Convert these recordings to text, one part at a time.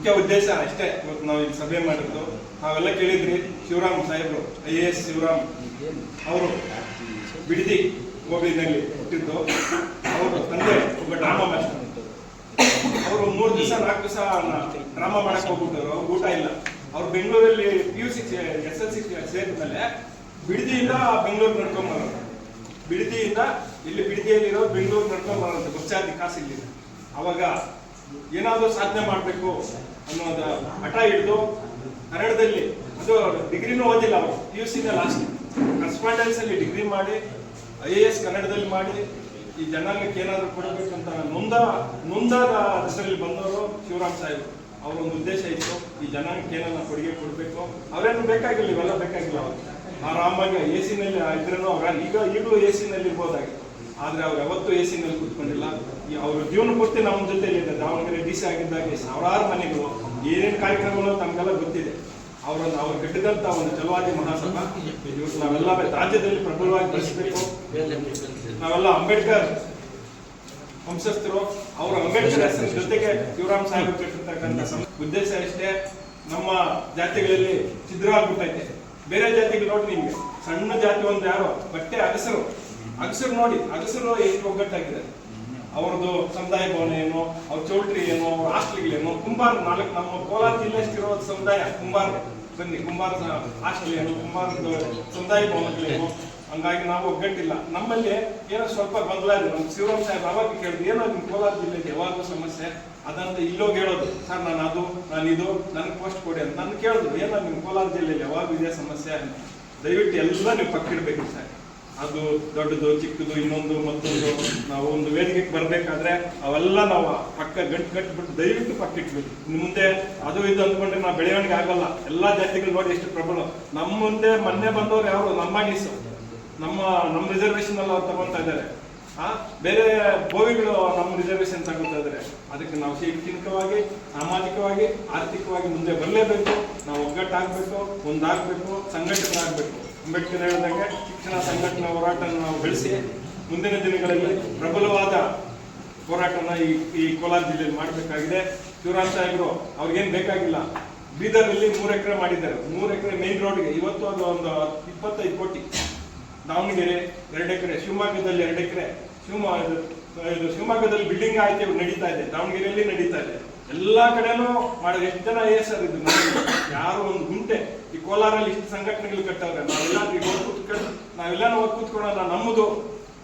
ಮುಖ್ಯ ಉದ್ದೇಶ ಅಷ್ಟೇ ಇವತ್ತು ನಾವು ಇಲ್ಲಿ ಸಭೆ ಮಾಡಿದ್ದು. ನಾವೆಲ್ಲ ಕೇಳಿದ್ರಿ ಶಿವರಾಮ್ ಸಾಹೇಬ್ರು ಐ ಎ ಎಸ್ ಶಿವರಾಮ್ ಅವರು ಬಿಡದಿ ಹೋಬಳಿನಲ್ಲಿ ಹುಟ್ಟಿದ್ದು. ಅವರು ತಂದೆ ಒಬ್ಬ ಡ್ರಾಮಾ ಮಾಸ್ಟರ್ ಅವರು ಮೂರು ದಿವಸ, ನಾಲ್ಕು ದಿವಸ ಡ್ರಾಮಾ ಮಾಡಕ್ ಹೋಗ್ಬಿಟ್ಟರು ಊಟ ಇಲ್ಲ. ಅವ್ರು ಬೆಂಗಳೂರಲ್ಲಿ P U C S L C ಸೇರಿದ್ಮೇಲೆ ಬಿಡದಿಯಿಂದ ಬೆಂಗಳೂರು ನಡ್ಕೊಂಡ್ ಬರೋರು ಬಿಡದಿಯಿಂದ ಇಲ್ಲಿ ಬಿಡದಿಯಲ್ಲಿರೋ ಬೆಂಗಳೂರು ನಡ್ಕೊಂಡ್ ಗೊತ್ತಾದ ಬಸ್ಚಾರ್ಜಿ ಕಾಸು ಅವಾಗ ಏನಾದರೂ ಸಾಧನೆ ಮಾಡಬೇಕು ಅನ್ನೋದ ಹಠ ಹಿಡಿದು ಕನ್ನಡದಲ್ಲಿ, ಅದು ಡಿಗ್ರಿನೂ ಓದಿಲ್ಲ ಅವರು ಪಿ ಯು ಸಿನ ಲಾಸ್ಟ್ ಕರೆಸ್ಪಾಂಡೆನ್ಸಲ್ಲಿ ಡಿಗ್ರಿ ಮಾಡಿ ಐ ಎ ಎಸ್ ಕನ್ನಡದಲ್ಲಿ ಮಾಡಿ, ಈ ಜನಾಂಗಕ್ಕೆ ಏನಾದರೂ ಅಂತ ನೊಂದ, ನೊಂದಾದ ಹೆಸರಲ್ಲಿ ಬಂದವರು ಶಿವರಾಮ್ ಸಾಹೇಬ್. ಅವ್ರ ಒಂದು ಉದ್ದೇಶ ಇತ್ತು, ಈ ಜನಾಂಗಕ್ಕೆ ಏನಾರ ಕೊಡುಗೆ ಕೊಡಬೇಕು. ಅವರೇನು ಬೇಕಾಗಿಲ್ಲ, ಇವೆಲ್ಲ ಬೇಕಾಗಿಲ್ಲ ಅವರು ಆರಾಮಾಗಿ ಎ ಸಿನಲ್ಲಿ ಇದ್ರೂ ಅವ್ರ, ಈಗ ಈಗಲೂ ಎ ಸಿನಲ್ಲಿ ಇರ್ಬೋದಾಗಿತ್ತು ಆದ್ರೆ ಅವ್ರು ಯಾವತ್ತೂ ಎ ಸಿನಲ್ಲಿ ಕೂತ್ಕೊಂಡಿಲ್ಲ. ಅವ್ರ ಜೀವನ ಪೂರ್ತಿ ನಮ್ಮ ಜೊತೆ ಇಲ್ಲಿದೆ ದಾವಣಗೆರೆ ಡಿ ಸಿ ಆಗಿದ್ದಾಗ ಸಾವಿರಾರು ಮನೆಗಳು, ಏನೇನು ಕಾರ್ಯಕ್ರಮಗಳು ತಮಗೆಲ್ಲ ಗೊತ್ತಿದೆ. ಅವರನ್ನು ಅವ್ರು ಕಟ್ಟಿದಂತ ಒಂದು ಜಲವಾದಿ ಮಹಾಸಭಾ. ಇವತ್ತು ನಾವೆಲ್ಲ ರಾಜ್ಯದಲ್ಲಿ ಪ್ರಬಲವಾಗಿ ಬೆಳೆಸಬೇಕು. ನಾವೆಲ್ಲ ಅಂಬೇಡ್ಕರ್ ವಂಶಸ್ಥರು, ಅವರು ಅಂಬೇಡ್ಕರ್ ಜೊತೆಗೆ ಶಿವರಾಮ್ ಸಾಹೇಬ್ ಕಟ್ಟಿರ್ತಕ್ಕಂಥ ಉದ್ದೇಶ ಅಷ್ಟೇ ನಮ್ಮ ಜಾತಿಗಳಲ್ಲಿ ಛಿದ್ರವಾಗ್ಬಿಟ್ಟೈತೆ ಬೇರೆ ಜಾತಿಗಳು ನೋಡಿ ನಿಮ್ಗೆ ಸಣ್ಣ ಜಾತಿ ಒಂದು ಯಾರೋ, ಬಟ್ಟೆ ಅಗಸರು. ಅಗಸರು ನೋಡಿ, ಅಗಸರು ಎಷ್ಟು ಒಗ್ಗಟ್ಟಾಗಿದೆ ಅವ್ರದ್ದು ಸಮುದಾಯ ಭವನ ಏನು, ಅವ್ರ ಚೌಲ್ಟ್ರಿ ಏನು, ಅವ್ರ ಹಾಸ್ಟೆಲ್ಗಳೇನು ಕುಂಬಾರ ನಾಲ್ಕು, ನಮ್ಮ ಕೋಲಾರ ಜಿಲ್ಲೆ ಇರುವ ಸಮುದಾಯ ಕುಂಬಾರ. ಬನ್ನಿ, ಕುಂಬಾರ ಹಾಸ್ಟೆಲ್ ಏನು, ಕುಂಬಾರದ ಸಮುದಾಯ ಭವನಗಳೇನು ಹಂಗಾಗಿ ನಾವು ಒಗ್ಗಟ್ಟಿಲ್ಲ. ನಮ್ಮಲ್ಲಿ ಏನೋ ಸ್ವಲ್ಪ ಗೊಂದಲ ಇದೆ ನಮ್ಮ ಶಿವರಾಮ್ ಸಾಹೇಬ್ ಅವಾಗ ಕೇಳಿದ್ರು, ಏನೋ ನಿಮ್ಮ ಕೋಲಾರ ಜಿಲ್ಲೆಗೆ ಯಾವಾಗಲೂ ಸಮಸ್ಯೆ ಅದಂತ ಇಲ್ಲೋಗಿ ಹೇಳೋದು ಸರ್, ನಾನು ಅದು, ನಾನು ಇದು, ನನಗೆ ಪೋಸ್ಟ್ ಕೊಡಿ ಅಂತ. ನಾನು ಕೇಳಿದ್ರು, ಏನೋ ನಿಮ್ಮ ಕೋಲಾರ ಜಿಲ್ಲೆಯಲ್ಲಿ ಯಾವಾಗ ಇದೆ ಸಮಸ್ಯೆ ಅಂತ. ದಯವಿಟ್ಟು ಎಲ್ಲ ನೀವು ಪಕ್ಕಿಡ್ಬೇಕು ಸರ್. ಅದು ದೊಡ್ಡದು, ಚಿಕ್ಕದು, ಇನ್ನೊಂದು, ಮತ್ತೊಂದು. ನಾವು ಒಂದು ವೇದಿಕೆಗೆ ಬರಬೇಕಾದ್ರೆ ಅವೆಲ್ಲ ನಾವು ಪಕ್ಕ ಗಂಟು ಕಟ್ಬಿಟ್ಟು ದಯವಿಟ್ಟು ಪಕ್ಕ ಇಟ್ಬಿಟ್ಟು ಮುಂದೆ ಅದು ಇದು ಅಂದ್ಕೊಂಡ್ರೆ ನಾವು ಬೆಳವಣಿಗೆ ಆಗಲ್ಲ. ಎಲ್ಲಾ ಜಾತಿಗಳು ನೋಡಿ ಎಷ್ಟು ಪ್ರಬಲ. ನಮ್ಮ ಮುಂದೆ ಮೊನ್ನೆ ಬಂದವರು ಯಾರು? ನಮ್ಮ ನಮ್ಮ ನಮ್ಮ ರಿಸರ್ವೇಶನ್ ಅಲ್ಲಿ ಅವ್ರು ತಗೊಂತಾ ಇದ್ದಾರೆ. ಬೇರೆ ಬೋವಿಗಳು ನಮ್ಮ ರಿಸರ್ವೇಶನ್ ತಗೊಳ್ತಾಯಿದ್ರೆ ಅದಕ್ಕೆ ನಾವು ಶೈಕ್ಷಣಿಕವಾಗಿ, ಸಾಮಾಜಿಕವಾಗಿ, ಆರ್ಥಿಕವಾಗಿ ಮುಂದೆ ಬರಲೇಬೇಕು. ನಾವು ಒಗ್ಗಟ್ಟಾಗಬೇಕು, ಒಂದಾಗಬೇಕು ಸಂಘಟನೆ ಅಂಬೇಡ್ಕರ್ ಹೇಳಿದಂಗೆ ಶಿಕ್ಷಣ ಸಂಘಟನೆ ಹೋರಾಟ ನಾವು ಬೆಳೆಸಿ ಮುಂದಿನ ದಿನಗಳಲ್ಲಿ ಪ್ರಬಲವಾದ ಹೋರಾಟನ ಈ ಈ ಕೋಲಾರ ಜಿಲ್ಲೆಯಲ್ಲಿ ಮಾಡಬೇಕಾಗಿದೆ. ಶಿವರಾಜ್ ಸಾಹೇಬರು, ಅವ್ರಿಗೇನು ಬೇಕಾಗಿಲ್ಲ. ಬೀದರ್ನಲ್ಲಿ ಮೂರು ಎಕರೆ ಮಾಡಿದ್ದಾರೆ. ಮೂರು ಎಕರೆ ಮೇನ್ ರೋಡ್ಗೆ ಇವತ್ತು ಅದು ಒಂದು ಇಪ್ಪತ್ತೈದು ಕೋಟಿ. ದಾವಣಗೆರೆ ಎರಡು ಎಕರೆ, ಶಿವಮೊಗ್ಗದಲ್ಲಿ ಎರಡು ಎಕರೆ. ಶಿವಮೊಗ್ಗ, ಇದು ಶಿವಮೊಗ್ಗದಲ್ಲಿ ಬಿಲ್ಡಿಂಗ್ ಆಯ್ತು, ನಡೀತಾ ಇದೆ, ದಾವಣಗೆರೆಯಲ್ಲಿ ನಡೀತಾ ಇದೆ. ಎಲ್ಲಾ ಕಡೆನೂ ಮಾಡೋದು ಎಷ್ಟು ಜನ ಏ ಸರ್ ಇದು ಯಾರು ಒಂದು ಗುಂಟೆ, ಈ ಕೋಲಾರಲ್ಲಿ ಇಷ್ಟು ಸಂಘಟನೆಗಳು ಕಟ್ಟವ್ರೆ. ನಾವೆಲ್ಲ ಈಗ ಕೂತ್ಕೊಂಡು ನಾವೆಲ್ಲ ಹೋಗಿ ಕೂತ್ಕೊಳ್ಳೋಣ, ನಮ್ಮದು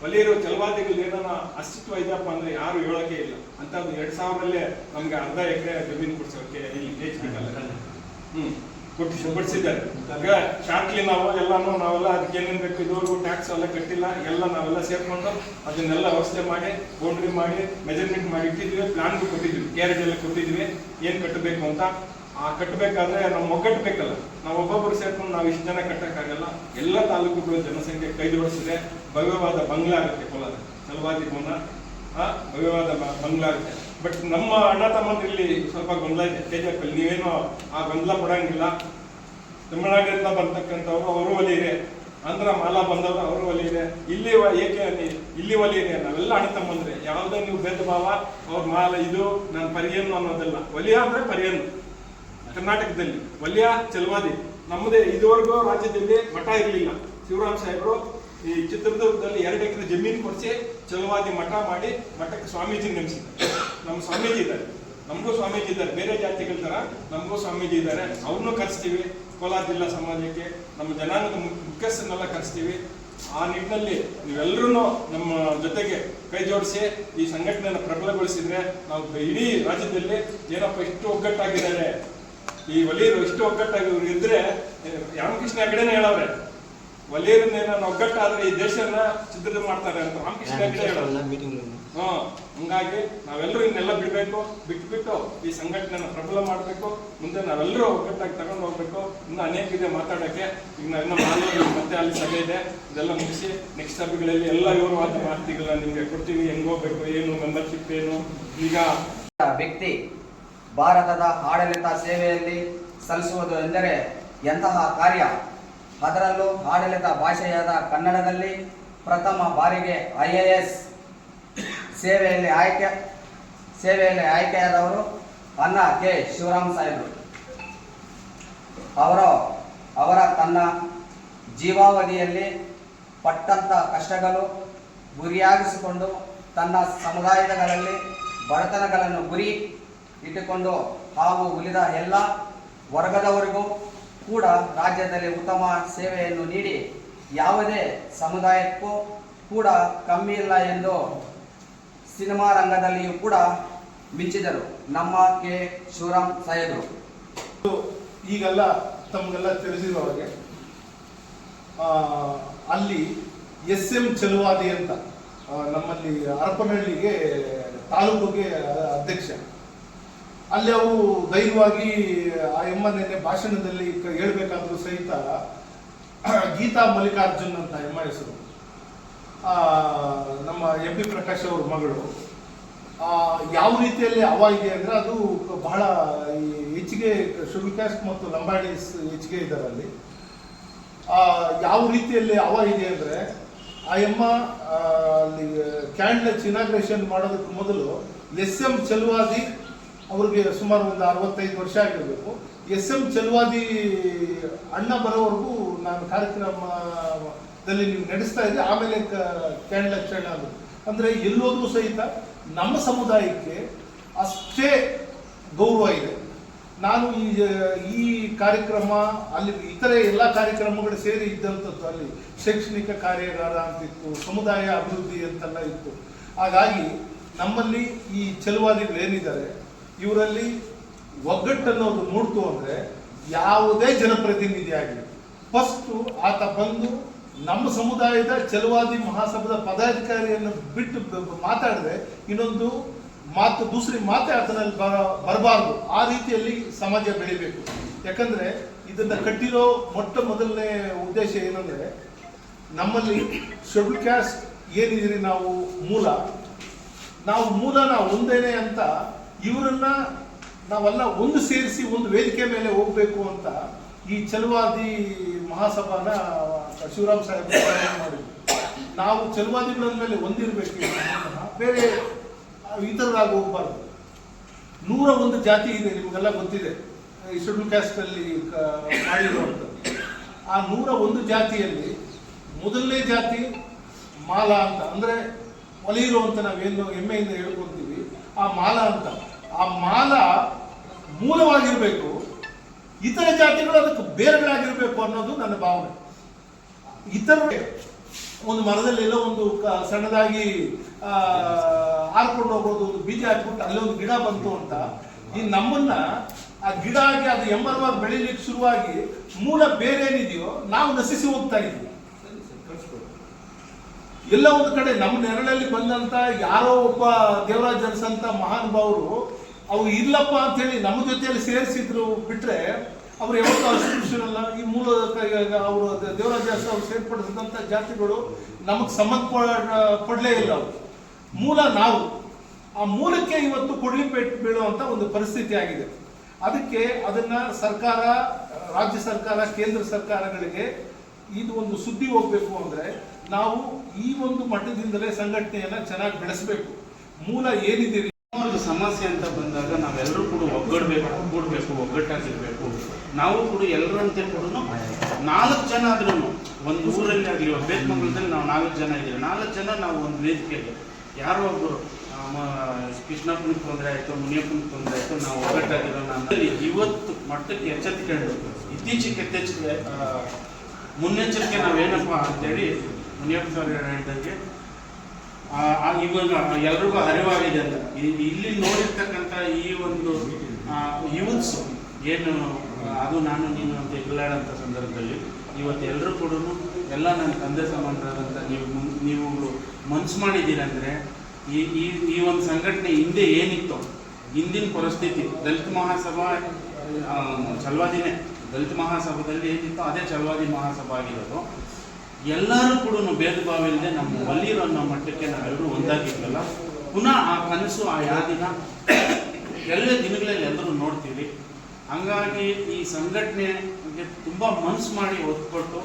ವಲಯರು ಚಲವಾದಿಗಳು ಏನನ್ನ ಅಸ್ತಿತ್ವ ಇದೆಯಪ್ಪ ಅಂದ್ರೆ ಯಾರು ಹೇಳೋಕೆ ಇಲ್ಲ. ಅಂತ ಎರಡ್ ಸಾವಿರದಲ್ಲೇ ನಮ್ಗೆ ಅರ್ಧ ಎಕರೆ ಜಮೀನು ಕೊಡ್ಸೋಕೆ ಇಲ್ಲಿ ಹ್ಮ್. ಕೊಟ್ಟು ಬಡಿಸಿದ್ದಾರೆ ಈಗ ಶಾರ್ಟ್ಲಿ ನಾವು ಎಲ್ಲಾನು, ನಾವೆಲ್ಲ ಅದಕ್ಕೆ ಏನೇನು ಬೇಕು ಇದುವರೆಗೂ ಟ್ಯಾಕ್ಸ್ ಎಲ್ಲ ಕಟ್ಟಿಲ್ಲ, ಎಲ್ಲ ನಾವೆಲ್ಲ ಸೇರ್ಕೊಂಡು ಅದನ್ನೆಲ್ಲ ವ್ಯವಸ್ಥೆ ಮಾಡಿ ಬೌಂಡ್ರಿ ಮಾಡಿ ಮೆಜರ್ಮೆಂಟ್ ಮಾಡಿ ಇಟ್ಟಿದ್ವಿ ಪ್ಲಾನ್ ಕೊಟ್ಟಿದ್ವಿ ಕ್ಯಾರೇಜ್ ಎಲ್ಲ ಕೊಟ್ಟಿದ್ವಿ, ಏನು ಕಟ್ಟಬೇಕು ಅಂತ. ಆ ಕಟ್ಟಬೇಕಾದ್ರೆ ನಾವು ಒಗ್ಗಟ್ಟು ಬೇಕಲ್ಲ, ನಾವು ಒಬ್ಬೊಬ್ಬರು ಸೇರ್ಕೊಂಡು ನಾವು ಇಷ್ಟು ಜನ ಕಟ್ಟೋಕ್ಕಾಗಲ್ಲ. ಎಲ್ಲ ತಾಲೂಕುಗಳ ಜನಸಂಖ್ಯೆ ಕೈ ಜೋಡಿಸಿದ್ರೆ ಭವ್ಯವಾದ ಬಂಗ್ಲಾ ಆಗುತ್ತೆ ಕೋಲಾರ ಸಲುವಾಗಿ ಭವನ. ಭವ್ಯವಾದ ಬ- ಬಂಗ್ಲಾ ಆಗುತ್ತೆ ಬಟ್ ನಮ್ಮ ಅಣ್ಣ ತಮ್ಮಂದಿರಲ್ಲಿ ಸ್ವಲ್ಪ ಗೊಂದಲ ಇದೆ. ಅಲ್ಲಿ ನೀವೇನು ಆ ಗೊಂದಲ ಪಡಂಗಿಲ್ಲ. ತಮಿಳುನಾಡಿನಿಂದ ಬರ್ತಕ್ಕಂಥವ್ರು ಅವರು ಇದೆ. ಆಂಧ್ರ ಮಾಲಾ ಬಂದವರು ಅವರು ಇದೆ. ಇಲ್ಲಿ ಏಕೆ ಇಲ್ಲಿ ಇದೆ? ನಾವೆಲ್ಲ ಅಣ್ಣ ತಮ್ಮಂದ್ರೆ. ಯಾವುದೇ ನೀವು ಭೇದ ಭಾವ ಅವ್ರ ಮಾಲ ಇದು, ನಾನು ಪರಿಯನ್ನು ಅನ್ನೋದಲ್ಲ. ಒಲಿಯ ಅಂದ್ರೆ ಪರಿಯನ್ನು. ಕರ್ನಾಟಕದಲ್ಲಿ ಒಲಿಯ ಚಲವಾದಿ ನಮ್ಮದೇ ಇದುವರೆಗೂ ರಾಜ್ಯದಲ್ಲಿ ಮಠ ಇರಲಿಲ್ಲ. ಶಿವರಾಮ್ ಸಾಹೇಬರು ಈ ಚಿತ್ರದುರ್ಗದಲ್ಲಿ ಎರಡು ಎಕರೆ ಜಮೀನು ಕೊಡಿಸಿ ಚಲವಾದಿ ಮಠ ಮಾಡಿ ಮಠಕ್ಕೆ ಸ್ವಾಮೀಜಿ ನೇಮಿಸಿದ್ದಾರೆ. ನಮ್ಮ ಸ್ವಾಮೀಜಿ ಇದ್ದಾರೆ. ನಮಗೂ ಸ್ವಾಮೀಜಿ ಇದ್ದಾರೆ. ಬೇರೆ ಜಾತಿಗಳ ತರ ನಮಗೂ ಸ್ವಾಮೀಜಿ ಇದ್ದಾರೆ. ಅವ್ರನ್ನೂ ಕರೆಸ್ತೀವಿ. ಕೋಲಾರ ಜಿಲ್ಲಾ ಸಮಾಜಕ್ಕೆ ನಮ್ಮ ಜನಾಂಗದ ಮುಖ್ಯಸ್ಥನ್ನೆಲ್ಲ ಕರೆಸ್ತೀವಿ. ಆ ನಿಟ್ಟಿನಲ್ಲಿ ನೀವೆಲ್ಲರೂ ನಮ್ಮ ಜೊತೆಗೆ ಕೈ ಜೋಡಿಸಿ ಈ ಸಂಘಟನೆಯನ್ನು ಪ್ರಬಲಗೊಳಿಸಿದ್ರೆ ನಾವು ಇಡೀ ರಾಜ್ಯದಲ್ಲಿ ಏನಪ್ಪ ಇಷ್ಟು ಒಗ್ಗಟ್ಟಾಗಿದ್ದಾರೆ. ಈ ವಲೀಯರು ಇಷ್ಟು ಒಗ್ಗಟ್ಟಾಗಿ ಇದ್ರೆ ರಾಮಕೃಷ್ಣ ಹೆಗಡೆನೇ ಹೇಳವ್ರೆ ವಲೀಯರನ್ನ ಒಗ್ಗಟ್ಟಾದ್ರೆ ಈ ದೇಶನ ಚಿತ್ರದ ಮಾಡ್ತಾರೆ ಅಂತ ರಾಮಕೃಷ್ಣ ಹ್ಮ್ ಹಂಗಾಗಿ ನಾವೆಲ್ಲರೂ ಇನ್ನೆಲ್ಲ ಬಿಡ್ಬೇಕು ಬಿಟ್ಬಿಟ್ಟು ಈ ಸಂಘಟನೆನ ಪ್ರಬಲ ಮಾಡ್ಬೇಕು ಮುಂದೆ ನಾವೆಲ್ಲರೂ ಒಗ್ಗಟ್ಟಾಗಿ ತಗೊಂಡು ಹೋಗ್ಬೇಕು. ಇನ್ನು ಅನೇಕ ಇದೆ ಮಾತಾಡಕ್ಕೆ. ಈಗ ನಾವಿನ್ನ ಮತ್ತೆ ಅಲ್ಲಿ ಸಭೆ ಇದೆ. ಇದೆಲ್ಲ ಮುಗಿಸಿ ನೆಕ್ಸ್ಟ್ ಸಭೆಗಳಲ್ಲಿ ಎಲ್ಲ ವಿವರವಾದ ಮಾಹಿತಿಗಳನ್ನ ನಿಮ್ಗೆ ಕೊಡ್ತೀವಿ. ಹೆಂಗ್ ಹೋಗ್ಬೇಕು ಏನು ಮೆಂಬರ್ಶಿಪ್ ಏನು ಈಗ ವ್ಯಕ್ತಿ ಭಾರತದ ಆಡಳಿತ ಸೇವೆಯಲ್ಲಿ ಸಲ್ಲಿಸುವುದು ಎಂದರೆ ಎಂತಹ ಕಾರ್ಯ? ಅದರಲ್ಲೂ ಆಡಳಿತ ಭಾಷೆಯಾದ ಕನ್ನಡದಲ್ಲಿ ಪ್ರಥಮ ಬಾರಿಗೆ ಐ ಎ ಎಸ್ ಸೇವೆಯಲ್ಲಿ ಆಯ್ಕೆ, ಸೇವೆಯಲ್ಲಿ ಆಯ್ಕೆಯಾದವರು ಅನ್ನ ಕೆ. ಶಿವರಾಮ್ ಸಾಹೇಬರು. ಅವರ ಅವರ ತನ್ನ ಜೀವಾವಧಿಯಲ್ಲಿ ಪಟ್ಟಂತ ಕಷ್ಟಗಳು ಗುರಿಯಾಗಿಸಿಕೊಂಡು ತನ್ನ ಸಮುದಾಯಗಳಲ್ಲಿ ಬಡತನಗಳನ್ನು ಗುರಿ ಇಟ್ಟುಕೊಂಡು ಹಾಗೂ ಉಳಿದ ಎಲ್ಲ ವರ್ಗದವರಿಗೂ ಕೂಡ ರಾಜ್ಯದಲ್ಲಿ ಉತ್ತಮ ಸೇವೆಯನ್ನು ನೀಡಿ ಯಾವುದೇ ಸಮುದಾಯಕ್ಕೂ ಕೂಡ ಕಮ್ಮಿ ಇಲ್ಲ ಎಂದು ಸಿನಿಮಾ ರಂಗದಲ್ಲಿಯೂ ಕೂಡ ಮಿಂಚಿದರು. ನಮ್ಮ ಕೆ. ಶಿವರಾಮ್ ಸಾಹೇಬರು. ಈಗೆಲ್ಲ ತಮಗೆಲ್ಲ ಆ, ಅಲ್ಲಿ ಎಸ್ ಎಂ ಚಲುವಾದಿ ಅಂತ ನಮ್ಮಲ್ಲಿ ಹರಪನಹಳ್ಳಿಗೆ ತಾಲೂಕಿಗೆ ಅಧ್ಯಕ್ಷ. ಅಲ್ಲಿ ಅವು ದೈವವಾಗಿ ಆ ಎಮ್ಮ ಭಾಷಣದಲ್ಲಿ ಹೇಳ್ಬೇಕಾದ್ರೂ ಸಹಿತ ಗೀತಾ ಮಲ್ಲಿಕಾರ್ಜುನ್ ಅಂತ ಎಮ್ಮ ಹೆಸರು. ಆ, ನಮ್ಮ ಎಂ ಪಿ ಪ್ರಕಾಶ್ ಅವ್ರ ಮಗಳು. ಆ, ಯಾವ ರೀತಿಯಲ್ಲಿ ಹವ ಇದೆ ಅಂದ್ರೆ ಅದು ಬಹಳ ಈ ಹೆಚ್ಚಿಗೆ ಶುಭಿಕಾಸ್ ಮತ್ತು ಲಂಬಾಡಿಸ್ ಹೆಚ್ಚಿಗೆ ಇದರಲ್ಲಿ ಯಾವ ರೀತಿಯಲ್ಲಿ ಹವ ಇದೆ ಅಂದ್ರೆ ಆ ಎಮ್ಮ ಅಲ್ಲಿ ಕ್ಯಾಂಡ್ಲೆಸ್ ಇನಾಗ್ರೇಷನ್ ಮಾಡೋದಕ್ಕೆ ಮೊದಲು ಎಸ್ ಎಂ ಚಲುವಾದಿ ಅವ್ರಿಗೆ ಸುಮಾರು ಒಂದು ಅರವತ್ತೈದು ವರ್ಷ ಆಗಿರಬೇಕು. ಎಸ್ ಎಂ ಚಲುವಾದಿ ಅಣ್ಣ ಬರೋವರೆಗೂ ನಾನು ಕಾರ್ಯಕ್ರಮದಲ್ಲಿ ನೀವು ನಡೆಸ್ತಾ ಇದ್ದೆ, ಆಮೇಲೆ ಕ್ಯಾಂಡ್ಲೆಸ್ ಕ್ಷಣ ಅದು ಅಂದ್ರೆ ಎಲ್ಲೋದ್ರೂ ಸಹಿತ ನಮ್ಮ ಸಮುದಾಯಕ್ಕೆ ಅಷ್ಟೇ ಗೌರವ ಇದೆ. ನಾನು ಈ ಈ ಕಾರ್ಯಕ್ರಮ, ಅಲ್ಲಿ ಇತರೆ ಎಲ್ಲ ಕಾರ್ಯಕ್ರಮಗಳು ಸೇರಿ ಇದ್ದಂಥದ್ದು ಅಲ್ಲಿ ಶೈಕ್ಷಣಿಕ ಕಾರ್ಯಾಗಾರ ಅಂತಿತ್ತು, ಸಮುದಾಯ ಅಭಿವೃದ್ಧಿ ಅಂತೆಲ್ಲ ಇತ್ತು. ಹಾಗಾಗಿ ನಮ್ಮಲ್ಲಿ ಈ ಚಲುವಾದಿಗಳು ಏನಿದ್ದಾರೆ ಇವರಲ್ಲಿ ಒಗ್ಗಟ್ಟನ್ನೋದು ಮೂಡ್ತು ಅಂದ್ರೆ ಯಾವುದೇ ಜನಪ್ರತಿನಿಧಿ ಆಗಲಿ ಫಸ್ಟು ಆತ ಬಂದು ನಮ್ಮ ಸಮುದಾಯದ ಚಲುವಾದಿ ಮಹಾಸಭದ ಪದಾಧಿಕಾರಿಯನ್ನು ಬಿಟ್ಟು ಮಾತಾಡದೆ, ಇನ್ನೊಂದು ಮಾತು, ದೂಸರಿ ಮಾತೆ ಆತನಲ್ಲಿ ಬರಬಾರ್ದು. ಆ ರೀತಿಯಲ್ಲಿ ಸಮಾಜ ಬೆಳಿಬೇಕು. ಯಾಕಂದರೆ ಇದನ್ನ ಕಟ್ಟಿರೋ ಮೊಟ್ಟ ಮೊದಲನೇ ಉದ್ದೇಶ ಏನಂದರೆ, ನಮ್ಮಲ್ಲಿ ಶೆಡ್ಯೂಲ್ ಕ್ಯಾಸ್ಟ್ ಏನಿದಿರಿ ನಾವು ಮೂಲ. ನಾವು ಮೂಲನ ಒಂದೇನೆ ಅಂತ ಇವರನ್ನ ನಾವೆಲ್ಲ ಒಂದು ಸೇರಿಸಿ ಒಂದು ವೇದಿಕೆ ಮೇಲೆ ಹೋಗ್ಬೇಕು ಅಂತ ಈ ಚಲುವಾದಿ ಮಹಾಸಭಾನ ಶಿವರಾಮ್ ಸಾಹೇಬ್ ಮಾಡಿದ್ರು. ನಾವು ಚಲುವಾದಿಗಳ ಮೇಲೆ ಒಂದಿರ್ಬೇಕು. ಬೇರೆ ಇತರರಾಗಿ ಹೋಗ್ಬಾರ್ದು. ನೂರ ಒಂದು ಜಾತಿ ಇದೆ, ನಿಮಗೆಲ್ಲ ಗೊತ್ತಿದೆ. ಈ ಶೆಡ್ಯೂಲ್ ಕ್ಯಾಸ್ಟ್ ಅಲ್ಲಿ ಕ- ಮಾಡಿರುವಂಥದ್ದು ಆ ನೂರ ಒಂದು ಜಾತಿಯಲ್ಲಿ ಮೊದಲನೇ ಜಾತಿ ಮಾಲಾ ಅಂತ. ಅಂದ್ರೆ ಒಲೆಯಿರು ಅಂತ ನಾವೇನು ಹೆಮ್ಮೆಯಿಂದ ಹೇಳ್ಕೊಂತೀವಿ. ಆ ಮಾಲಾ ಅಂತ. ಆ ಮಾಲ ಮೂಲವಾಗಿರಬೇಕು. ಇತರ ಜಾತಿಗಳು ಅದಕ್ಕೆ ಬೇರೆಗಳಾಗಿರ್ಬೇಕು ಅನ್ನೋದು ನನ್ನ ಭಾವನೆ. ಇತರ ಒಂದು ಮರದಲ್ಲಿ ಎಲ್ಲೋ ಒಂದು ಸಣ್ಣದಾಗಿ ಹಾರ್ಕೊಂಡು ಹೋಗೋದು ಒಂದು ಬೀಜ ಹಾಕ್ಬಿಟ್ಟು ಅಲ್ಲೊಂದು ಗಿಡ ಬಂತು ಅಂತ, ಈ ನಮ್ಮನ್ನ ಆ ಗಿಡ ಆಗಿ ಅದು ಎಮ್ಮರವಾಗಿ ಬೆಳಿಲಿಕ್ಕೆ ಶುರುವಾಗಿ ಮೂಲ ಬೇರೆ ಏನಿದೆಯೋ ನಾವು ನಶಿಸಿ ಹೋಗ್ತಾ ಇದ್ವಿ ಎಲ್ಲ ಒಂದು ಕಡೆ ನಮ್ಮ ನೆರಳಲ್ಲಿ ಬಂದಂತ ಯಾರೋ ಒಬ್ಬ ದೇವರಾಜ್ ಅಂತ ಮಹಾನುಭಾವರು ಅವ್ರು ಇಲ್ಲಪ್ಪ ಅಂತ ಹೇಳಿ ನಮ್ಮ ಜೊತೆಯಲ್ಲಿ ಸೇರಿಸಿದ್ರು ಬಿಟ್ರೆ ಅವ್ರು ಯಾವತ್ತೂ ಅಸ್ಪೃಶ್ಯರಲ್ಲ. ಈ ಮೂಲ ಅವರು ದೇವರಾಜ ಅವ್ರು ಸೇರ್ಪಡಿಸಿದಂತ ಜಾತಿಗಳು ನಮಗೆ ಸಂಬಂಧ ಪಡ್ಲೇ ಇಲ್ಲ ಅವರು. ಮೂಲ ನಾವು. ಆ ಮೂಲಕ್ಕೆ ಇವತ್ತು ಕೊಡ್ಲಿಪೇಟ್ ಬೀಳುವಂಥ ಒಂದು ಪರಿಸ್ಥಿತಿ ಆಗಿದೆ. ಅದಕ್ಕೆ ಅದನ್ನ ಸರ್ಕಾರ, ರಾಜ್ಯ ಸರ್ಕಾರ, ಕೇಂದ್ರ ಸರ್ಕಾರಗಳಿಗೆ ಇದು ಒಂದು ಸುದ್ದಿ ಹೋಗ್ಬೇಕು ಅಂದ್ರೆ ನಾವು ಈ ಒಂದು ಮಟ್ಟದಿಂದಲೇ ಸಂಘಟನೆಯನ್ನ ಚೆನ್ನಾಗಿ ಬೆಳೆಸಬೇಕು. ಮೂಲ ಏನಿದೆ ಒಂದು ಸಮಸ್ಯೆ ಅಂತ ಬಂದಾಗ ನಾವೆಲ್ಲರೂ ಕೂಡ ಒಗ್ಗಡ್ಬೇಕು, ಕೂಡಬೇಕು, ಒಗ್ಗಟ್ಟಾಗಿರ್ಬೇಕು. ನಾವು ಕೂಡ ಎಲ್ಲರಂತೆ ಕೂಡ ನಾಲ್ಕು ಜನ ಆದ್ರೂ ಒಂದು ಊರಲ್ಲಿ ಆಗಲಿ ಬೇತ್ಮಂಗಲದಲ್ಲಿ ನಾವು ನಾಲ್ಕು ಜನ ಇದ್ದೀವಿ. ನಾಲ್ಕು ಜನ ನಾವು ಒಂದು ವೇದಿಕೆಗೆ ಯಾರೋ ಒಬ್ಬರು ಕೃಷ್ಣಪ್ಪನಿಗೆ ತೊಂದರೆ ಆಯಿತು, ಮುನಿಯಪ್ಪನಿಗೆ ತೊಂದರೆ ಆಯಿತು, ನಾವು ಒಗ್ಗಟ್ಟಾಗಿರೋ ಅಂತೇಳಿ ಇವತ್ತು ಮಟ್ಟಕ್ಕೆ ಎಚ್ಚೆತ್ಕೊಂಡು, ಇತ್ತೀಚೆಗೆ ಎತ್ತೆಚ್ಚರಿಕೆ ಮುನ್ನೆಚ್ಚರಿಕೆ ನಾವೇನಪ್ಪ ಅಂತೇಳಿ ಮುನಿಯಪ್ಪ ಹೇಳಿದಂಗೆ ಇವಾಗ ಎಲ್ರಿಗೂ ಅರಿವಾಗಿದೆ ಅಂತ. ಇಲ್ಲಿ ನೋಡಿರ್ತಕ್ಕಂಥ ಈ ಒಂದು ಯೂತ್ಸ್ ಏನು ಅದು ನಾನು ನೀನು ಅಂತ ಇರ್ಲಾಡಂಥ ಸಂದರ್ಭದಲ್ಲಿ ಇವತ್ತು ಎಲ್ಲರೂ ಕೂಡ ಎಲ್ಲ ನನ್ನ ತಂದೆ ಸಮಾನರಾದಂಥ ನೀವು ಮುನ್- ನೀವು ಮನ್ಸು ಮಾಡಿದ್ದೀರಂದರೆ ಈ ಈ ಈ ಒಂದು ಸಂಘಟನೆ ಹಿಂದೆ ಏನಿತ್ತು, ಹಿಂದಿನ ಪರಿಸ್ಥಿತಿ, ದಲಿತ ಮಹಾಸಭಾ ಚಲವಾದಿನೇ ದಲಿತ ಮಹಾಸಭಾದಲ್ಲಿ ಏನಿತ್ತು ಅದೇ ಚಲವಾದಿ ಮಹಾಸಭಾ ಆಗಿರೋದು. ಎಲ್ಲರೂ ಕೂಡ ಭೇದ ಭಾವ ಇಲ್ಲದೆ ನಮ್ಮ ಒಲಿರೋ ಅನ್ನೋ ಮಟ್ಟಕ್ಕೆ ನಾವೆಲ್ಲರೂ ಒಂದಾಗಿದ್ವಲ್ಲ ಪುನಃ ಆ ಕನಸು, ಆ ಯಾದಿನ ಎಲ್ಲ ದಿನಗಳಲ್ಲಿ ಎಲ್ಲರೂ ನೋಡ್ತೀವಿ. ಹಂಗಾಗಿ ಈ ಸಂಘಟನೆಗೆ ತುಂಬ ಮನಸ್ಸು ಮಾಡಿ ಒತ್ತು ಕೊಟ್ಟು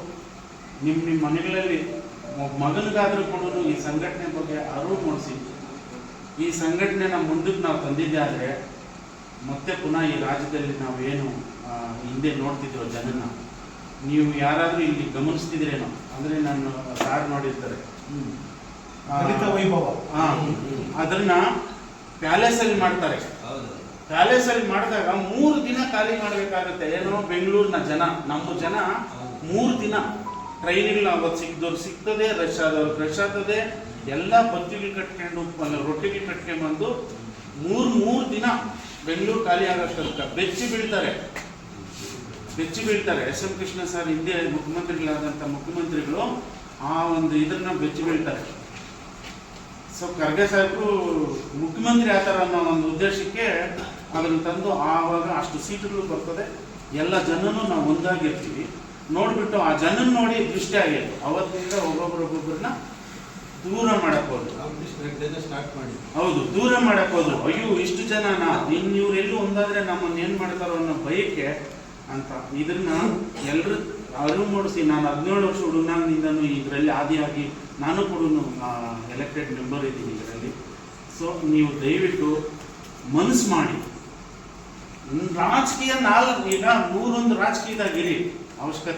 ನಿಮ್ಮ ನಿಮ್ಮ ಮನೆಗಳಲ್ಲಿ ಮಗನಿಗಾದರೂ ಮಗನಿಗಾದ್ರೂ ಕೂಡ ಈ ಸಂಘಟನೆ ಬಗ್ಗೆ ಅರಿವು ಮೂಡಿಸಿ. ಈ ಸಂಘಟನೆ ನಮ್ಮ ಮುಂದಕ್ಕೆ ನಾವು ತಂದಿದ್ದೆ ಆದರೆ ಮತ್ತೆ ಪುನಃ ಈ ರಾಜ್ಯದಲ್ಲಿ ನಾವು ಏನು ಹಿಂದೆ ನೋಡ್ತಿದ್ರೋ ಜನನ, ನೀವು ಯಾರಾದರೂ ಇಲ್ಲಿ ಗಮನಿಸ್ತಿದ್ರೇನೋ ಅಂದರೆ ನಾನು ಸಾರ್ ನೋಡಿರ್ತಾರೆ. ದಲಿತ ವೈಭವ. ಅದನ್ನ ಪ್ಯಾಲೇಸ್ ಅಲ್ಲಿ ಮಾಡ್ತಾರೆ. ಪ್ಯಾಲೇಸ್ ಅಲ್ಲಿ ಮಾಡಿದಾಗ ಮೂರು ದಿನ ಖಾಲಿ ಮಾಡ್ಬೇಕಾಗುತ್ತೆ. ಏನೋ ಬೆಂಗಳೂರಿನ ಜನ ನಮ್ಮ ಜನ ಮೂರು ದಿನ ಟ್ರೈನ್ಗಳು ಅವತ್ತು ಸಿಕ್ಕಿದವ್ರು ಸಿಗ್ತದೆ ರಶ್ ಆದವ್ರು ರಶ್ ಆಗ್ತದೆ. ಎಲ್ಲ ಬತ್ತಿಗಳು ಕಟ್ಕೊಂಡು ರೊಟ್ಟಿಗೆ ರೊಟ್ಟಿಗಳು ಕಟ್ಕೊಂಡ್ಬಂದು ಮೂರು ಮೂರು ದಿನ ಬೆಂಗಳೂರು ಖಾಲಿ ಆಗೋಷ್ಟಕ್ಕ ಬೆಚ್ಚಿ ಬೀಳ್ತಾರೆ. ಬೆಚ್ಚಿ ಬೀಳ್ತಾರೆ. ಎಸ್ ಎಂ ಕೃಷ್ಣ ಸರ್ ಹಿಂದೆ ಮುಖ್ಯಮಂತ್ರಿಗಳಾದಂಥ ಮುಖ್ಯಮಂತ್ರಿಗಳು ಆ ಒಂದು ಇದನ್ನ ಬೆಚ್ಚಿ ಬೀಳ್ತಾರೆ. ಸೊ ಖರ್ಗೆ ಸಾಹೇಬರು ಮುಖ್ಯಮಂತ್ರಿ ಆತರ ಅನ್ನೋ ಒಂದು ಉದ್ದೇಶಕ್ಕೆ ಅದನ್ನು ತಂದು ಆವಾಗ ಅಷ್ಟು ಸೀಟುಗಳು ಬರ್ತದೆ. ಎಲ್ಲ ಜನನೂ ನಾವು ಒಂದಾಗಿರ್ತೀವಿ. ನೋಡಿಬಿಟ್ಟು ಆ ಜನನ ನೋಡಿ ದೃಷ್ಟಿ ಆಗಿತ್ತು ಅವತ್ತಿಂದ ಒಬ್ಬೊಬ್ಬರೊಬ್ಬೊಬ್ಬರನ್ನ ದೂರ ಮಾಡಕ್ ಹೋದ್ರು. ಹೌದು ದೂರ ಮಾಡಕ್ ಹೋದ್ರು. ಅಯ್ಯೋ ಇಷ್ಟು ಜನ ಜನನ ಇನ್ ಇವ್ರೆಲ್ಲೂ ಒಂದಾದ್ರೆ ನಮ್ಮನ್ನ ಏನ್ ಮಾಡ್ತಾರೋ ಅನ್ನೋ ಭಯಕ್ಕೆ ಅಂತ. ಇದನ್ನ ಎಲ್ಲರೂ ಅರಿವು ಮೂಡಿಸಿ, ನಾನು ಹದಿನೇಳು ವರ್ಷ ಹುಡುಗನಿಂದನೂ ಇದರಲ್ಲಿ ಆದಿಯಾಗಿ ನಾನು ಕೂಡ ಎಲೆಕ್ಟೆಡ್ ಮೆಂಬರ್ ಇದ್ದೀನಿ ಇದರಲ್ಲಿ. ಸೊ ನೀವು ದಯವಿಟ್ಟು ಮನಸ್ಸು ಮಾಡಿ. ರಾಜಕೀಯ ನಾಲ್ಕು, ಈಗ ನೂರೊಂದು ರಾಜಕೀಯದಾಗಿರಿ. ಅವಶ್ಯಕತೆ